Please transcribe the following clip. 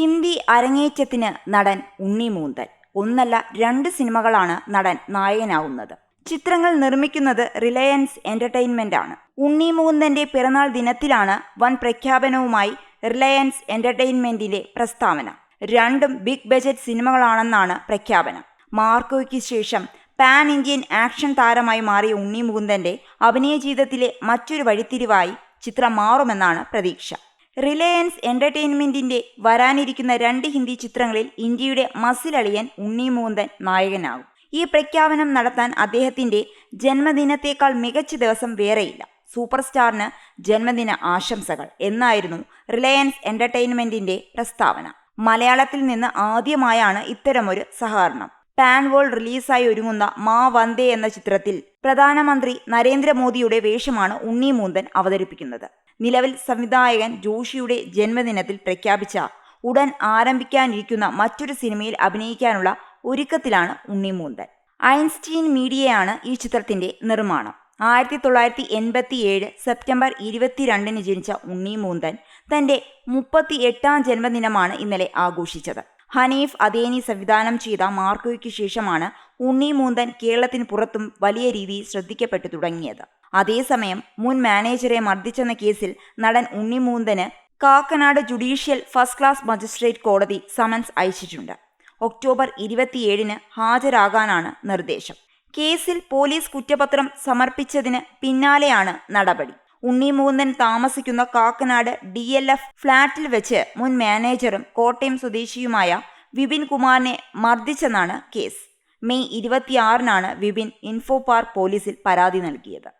ഹിന്ദി അരങ്ങേറ്റത്തിന് നടൻ ഉണ്ണി മൂന്തൽ. ഒന്നല്ല രണ്ട് സിനിമകളാണ് നടൻ നായകനാവുന്നത്. ചിത്രങ്ങൾ നിർമ്മിക്കുന്നത് റിലയൻസ് എന്റർടൈൻമെന്റ് ആണ്. ഉണ്ണി മൂന്തന്റെ പിറന്നാൾ ദിനത്തിലാണ് വൻ പ്രഖ്യാപനവുമായി റിലയൻസ് എന്റർടൈൻമെന്റിന്റെ പ്രസ്താവന. രണ്ടും ബിഗ് ബജറ്റ് സിനിമകളാണെന്നാണ് പ്രഖ്യാപനം. മാർക്കോയ്ക്ക് ശേഷം പാൻ ഇന്ത്യൻ ആക്ഷൻ താരമായി മാറിയ ഉണ്ണി മുകുന്ദന്റെ അഭിനയ ജീവിതത്തിലെ മറ്റൊരു വഴിത്തിരിവായി ചിത്രം മാറുമെന്നാണ് പ്രതീക്ഷ. റിലയൻസ് എന്റർടൈൻമെന്റിന്റെ വരാനിരിക്കുന്ന രണ്ട് ഹിന്ദി ചിത്രങ്ങളിൽ ഇന്ത്യയുടെ മസിലളിയൻ ഉണ്ണി മൂന്തൻ നായകനാകും. ഈ പ്രഖ്യാപനം നടത്താൻ അദ്ദേഹത്തിന്റെ ജന്മദിനത്തേക്കാൾ മികച്ച ദിവസം വേറെയില്ല. സൂപ്പർ സ്റ്റാറിന് ജന്മദിന ആശംസകൾ എന്നായിരുന്നു റിലയൻസ് എന്റർടൈൻമെന്റിന്റെ പ്രസ്താവന. മലയാളത്തിൽ നിന്ന് ആദ്യമായാണ് ഇത്തരമൊരു സഹകരണം. പാൻ വേൾഡ് റിലീസായി ഒരുങ്ങുന്ന മാ വന്ദേ എന്ന ചിത്രത്തിൽ പ്രധാനമന്ത്രി നരേന്ദ്രമോദിയുടെ വേഷമാണ് ഉണ്ണി മൂന്തൻ അവതരിപ്പിക്കുന്നത്. നിലവിൽ സംവിധായകൻ ജോഷിയുടെ ജന്മദിനത്തിൽ പ്രഖ്യാപിച്ച ഉടൻ ആരംഭിക്കാനിരിക്കുന്ന മറ്റൊരു സിനിമയിൽ അഭിനയിക്കാനുള്ള ഒരുക്കത്തിലാണ് ഉണ്ണി മൂന്തൻ. ഐൻസ്റ്റീൻ മീഡിയയാണ് ഈ ചിത്രത്തിന്റെ നിർമ്മാണം. ആയിരത്തി തൊള്ളായിരത്തി എൺപത്തി ഏഴ് സെപ്റ്റംബർ ഇരുപത്തിരണ്ടിന് ജനിച്ച ഉണ്ണി മൂന്തൻ തന്റെ മുപ്പത്തി എട്ടാം ജന്മദിനമാണ് ഇന്നലെ ആഘോഷിച്ചത്. ഹനീഫ് അദേനി സംവിധാനം ചെയ്ത മാർക്കോയ്ക്ക് ശേഷമാണ് ഉണ്ണി മൂന്തൻ കേരളത്തിന് പുറത്തും വലിയ രീതിയിൽ ശ്രദ്ധിക്കപ്പെട്ടു തുടങ്ങിയത്. അതേസമയം മുൻ മാനേജറെ മർദ്ദിച്ചെന്ന കേസിൽ നടൻ Unni മൂന്തന് Kakkanad judicial first class magistrate കോടതി സമൻസ് അയച്ചിട്ടുണ്ട്. ഒക്ടോബർ ഇരുപത്തിയേഴിന് ഹാജരാകാനാണ് നിർദ്ദേശം. കേസിൽ പോലീസ് കുറ്റപത്രം സമർപ്പിച്ചതിന് പിന്നാലെയാണ് നടപടി. ഉണ്ണി മൂന്തൻ താമസിക്കുന്ന കാക്കനാട് ഡി എൽ എഫ് ഫ്ളാറ്റിൽ വെച്ച് മുൻ മാനേജറും കോട്ടയം സ്വദേശിയുമായ വിപിൻ കുമാറിനെ മർദ്ദിച്ചെന്നാണ് കേസ്. മെയ് ഇരുപത്തിയാറിനാണ് വിപിൻ ഇൻഫോ പാർക്ക് പോലീസിൽ പരാതി നൽകിയത്.